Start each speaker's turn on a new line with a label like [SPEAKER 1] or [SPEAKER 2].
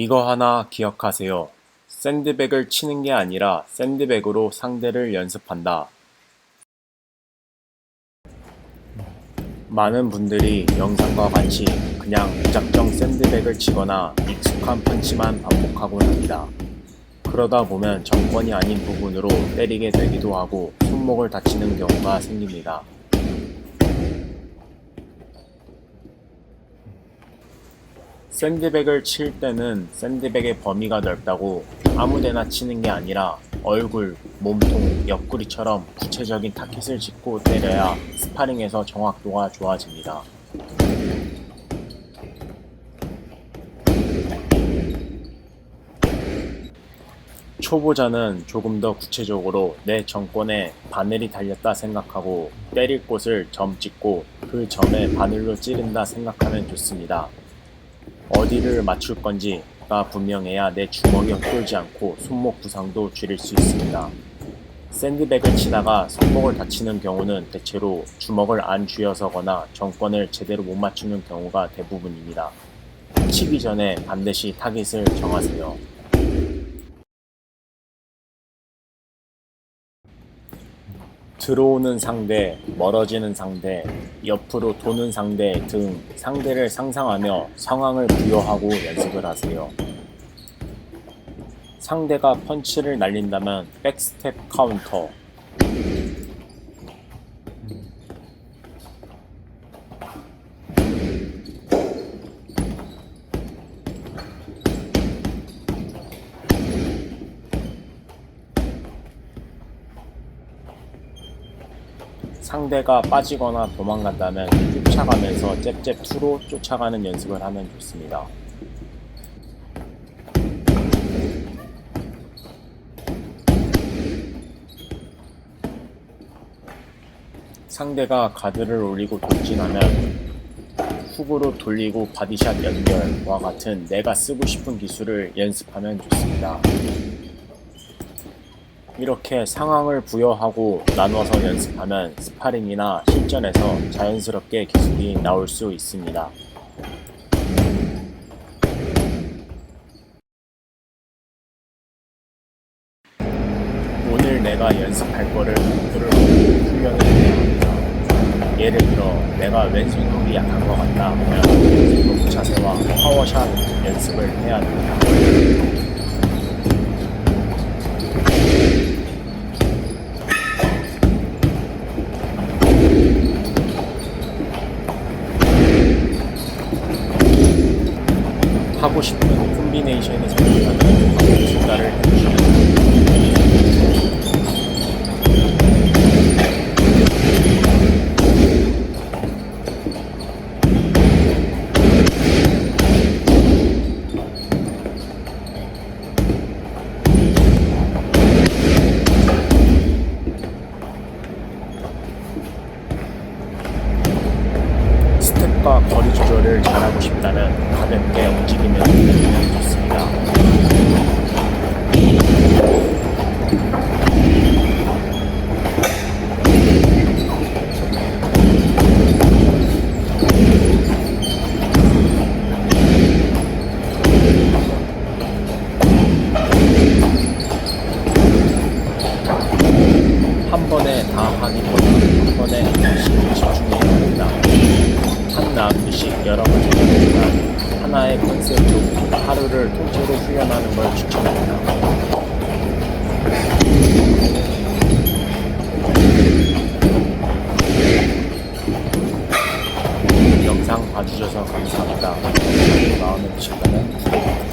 [SPEAKER 1] 이거 하나 기억하세요. 샌드백을 치는 게 아니라 샌드백으로 상대를 연습한다. 많은 분들이 영상과 같이 그냥 무작정 샌드백을 치거나 익숙한 펀치만 반복하곤 합니다. 그러다 보면 정권이 아닌 부분으로 때리게 되기도 하고 손목을 다치는 경우가 생깁니다. 샌드백을 칠 때는 샌드백의 범위가 넓다고 아무데나 치는 게 아니라 얼굴, 몸통, 옆구리처럼 구체적인 타깃을 짚고 때려야 스파링에서 정확도가 좋아집니다. 초보자는 조금 더 구체적으로 내 정권에 바늘이 달렸다 생각하고 때릴 곳을 점 찍고 그 점에 바늘로 찌른다 생각하면 좋습니다. 어디를 맞출 건지가 분명해야 내 주먹이 헛돌지 않고 손목 부상도 줄일 수 있습니다. 샌드백을 치다가 손목을 다치는 경우는 대체로 주먹을 안 쥐어서거나 정권을 제대로 못 맞추는 경우가 대부분입니다. 치기 전에 반드시 타깃을 정하세요. 들어오는 상대, 멀어지는 상대, 옆으로 도는 상대 등 상대를 상상하며 상황을 부여하고 연습을 하세요. 상대가 펀치를 날린다면 백스텝 카운터, 상대가 빠지거나 도망간다면 쫓아가면서 잽잽2로 쫓아가는 연습을 하면 좋습니다. 상대가 가드를 올리고 돌진하면 훅으로 돌리고 바디샷 연결과 같은 내가 쓰고 싶은 기술을 연습하면 좋습니다. 이렇게 상황을 부여하고 나눠서 연습하면 스파링이나 실전에서 자연스럽게 기술이 나올 수 있습니다. 오늘 내가 연습할 거를 목표를 훈련을 해야 합니다. 예를 들어 내가 왼손목이 약한 것 같다 하면 손목 자세와 파워샷 연습을 해야 됩니다. 하고 싶은 콤비네이션을 선택하면 바로 진단을 해주시면 됩니다. 스텝과 거리 조절을 잘하고 싶다면 가볍게 움직이면 좋습니다. 한 번에 다 하기보다 한 번에 집중해야 합니다. 한 라운드씩 여러 가지 하지만 하나의 컨셉으로 하루를 통째로 훈련하는 걸 추천합니다. 영상 봐주셔서 감사합니다. 마음에 드셨다면